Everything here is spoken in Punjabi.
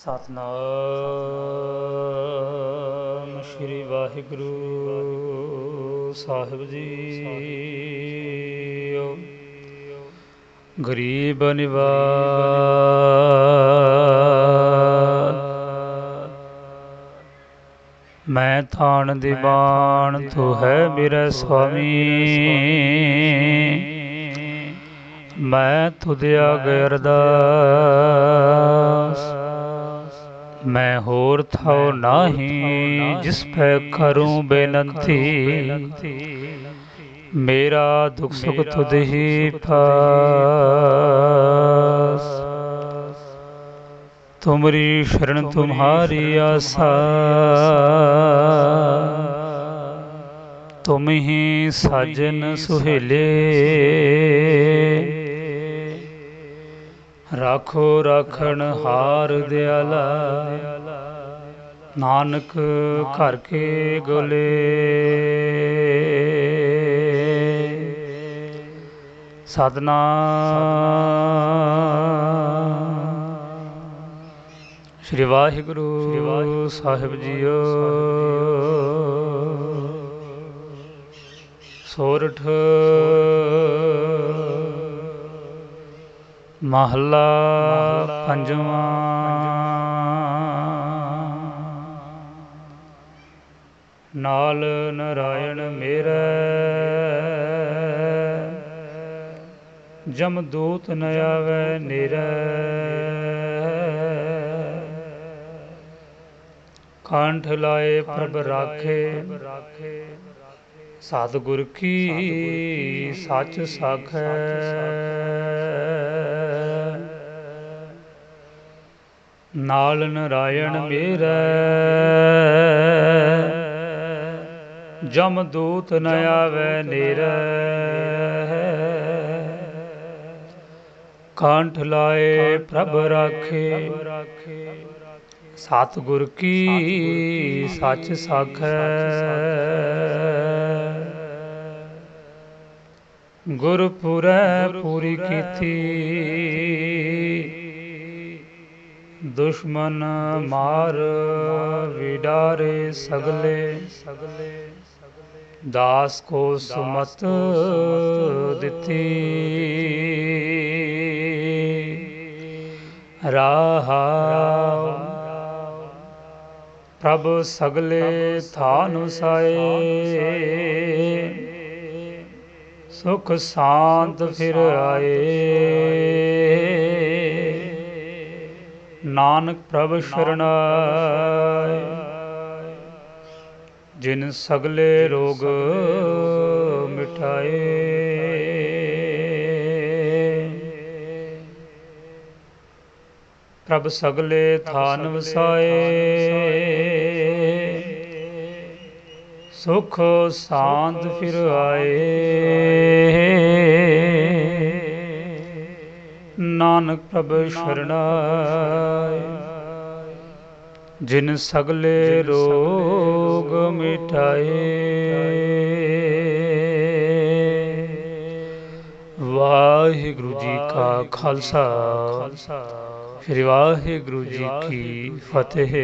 ਸਤਨਾਮ ਸ੍ਰੀ ਵਾਹਿਗੁਰੂ ਸਾਹਿਬ ਜੀ। ਗਰੀਬ ਨਿਵਾਜ ਮੈਂ ਥਾਨ ਦੀ ਬਾਣ ਤੂੰ ਹੈ ਮੇਰਾ ਸੁਆਮੀ। ਮੈਂ ਤੁਧ ਆਗੇ ਨਾਹੀ, ਜਿਸ ਪੈ ਕਰੂੰ ਬੇਨਤੀ। ਮੇਰਾ ਦੁਖ ਸੁਖ ਤੁਧ ਹੀ ਪਾਸ। ਤੁਮਰੀ ਸ਼ਰਨ ਤੁਮਹਾਰੀ ਆਸਾ। ਤੁਮ ਹੀ ਸਾਜਨ ਸੁਹੇਲੇ। ਰਾਖੋ ਰਾਖਣ ਹਾਰ ਦਿਆਲਾ। ਨਾਨਕ ਘਰ ਕੇ ਗੋਲੇ। ਸਾਧਨਾ ਸ੍ਰੀ ਵਾਹਿਗੁਰੂ ਸਾਹਿਬ ਜੀਓ। ਸੋਰਠ। ਮਹੱਲਾ ਪੰਜਵਾਂ। ਨਾਲ ਨਰਾਇਣ ਮੇਰੇ। ਜਮ ਦੂਤ ਨ ਆਵੇ ਨਿਰੇ। ਕੰਠ ਲਾਏ ਪ੍ਰਭ ਰਾਖੇ। ਸਤਿਗੁਰ ਕੀ ਸੱਚ ਸਾਖੈ। ਨਾਲ ਨਰਾਇਣ ਮੇਰਾ। ਜਮ ਦੂਤ ਨ ਆਵੇ ਨੇਰੇ ਕੰਠ ਲਾਏ ਪ੍ਰਭ ਰਾਖੇ। ਸਤਿਗੁਰ ਕੀ ਸੱਚ ਸਾਖੈ। ਗੁਰਪੁਰੈ ਪੂਰੀ ਕੀਤੀ। ਦੁਸ਼ਮਨ ਮਾਰ ਵਿਡਾਰੇ ਸਗਲੇ। ਦਾਸ ਕੋ ਸੁਮਤ ਦਿੱਤੀ। ਰਾਹਾ। ਪ੍ਰਭ ਸਗਲੇ ਥਾਨ ਸਾਏ ਸੁਖ ਸ਼ਾਂਤ ਫਿਰ ਆਏ। ਨਾਨਕ ਪ੍ਰਭ ਸ਼ਰਣਾਏ। ਜਿਨ ਸਗਲੇ ਰੋਗ ਮਿਟਾਏ। ਪ੍ਰਭ ਸਗਲੇ ਥਾਨ ਵਸਾਏ। ਸੁਖ ਸ਼ਾਂਤ ਫਿਰ ਆਏ। ਨਾਨਕ ਪ੍ਰਭ ਸ਼ਰਣਾਏ। ਜਿਨ ਸਗਲੇ ਰੋਗ ਮਿਟਾਏ। ਵਾਹਿਗੁਰੂ ਜੀ ਕਾ ਖਾਲਸਾ। ਸ੍ਰੀ ਵਾਹਿਗੁਰੂ ਜੀ ਕੀ ਫਤਿਹ।